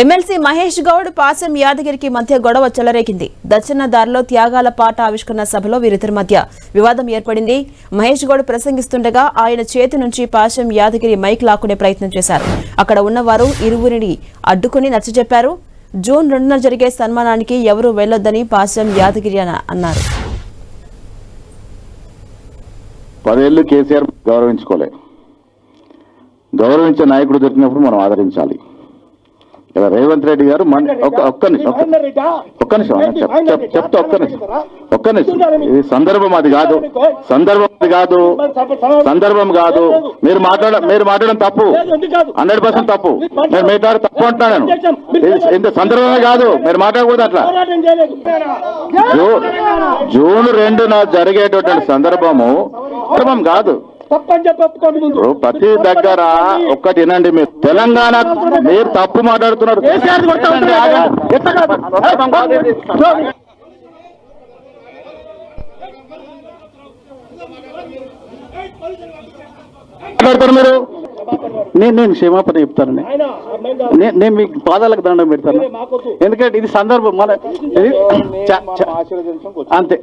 MLC Mahesh Goud పాసం యాదగిరికి మధ్య గొడవ చెలరేగింది. దచ్చన్న దారిలో త్యాగాల పాట ఆవిష్కరణ సభలో వీరిద్దరి మధ్య వివాదం ఏర్పడింది. మహేష్ గౌడ్ ప్రసంగిస్తుండగా ఆయన చేతి నుంచి పాశం యాదగిరి మైక్ లాక్కునే ప్రయత్నం చేశారు. అక్కడ ఉన్నవారు ఇరువురిని అడ్డుకుని నచ్చజెప్పారు. జూన్ రెండున జరిగే సన్మానానికి ఎవరూ వెళ్ళొద్దని పాశం యాదగిరి అన్నారు. పదేళ్ళు కేసీఆర్ గౌరవించుకోలే. గౌరవించే నాయకుడు దొరికినప్పుడు మనం ఆదరించాలి. ఇలా రేవంత్ రెడ్డి గారు మన ఒక్క ఒక్క నిమిషం ఒక్క- చెప్తా ఒక్క నిమిషం. ఒక్క నిమిషం. ఇది సందర్భం అది కాదు. సందర్భం అది కాదు. సందర్భం కాదు. మీరు మాట్లాడ మీరు మాట్లాడడం తప్పు. హండ్రెడ్ పర్సెంట్ తప్పు. నేను మాట్లాడే తప్పు అంటున్నాను ఇంత సందర్భమే కాదు. మీరు మాట్లాడకూడదు అట్లా. జూన్ రెండున జరిగేటటువంటి సందర్భము సందర్భం కాదు. తప్పని చెప్పి ఒప్పుకోండి ముందు. ఇప్పుడు ప్రతి దగ్గర ఒక్కటి వినండి మీరు తెలంగాణ మీరు తప్పు మాట్లాడుతున్నారు. మాట్లాడతారు మీరు? నేను నేను క్షమాపణ చెప్తానండి. ఆయన అమ్మాయి నే- నేను మీకు పాదాలకు దండం పెడతాను. ఎందుకంటే ఇది సందర్భం. మన అంతే.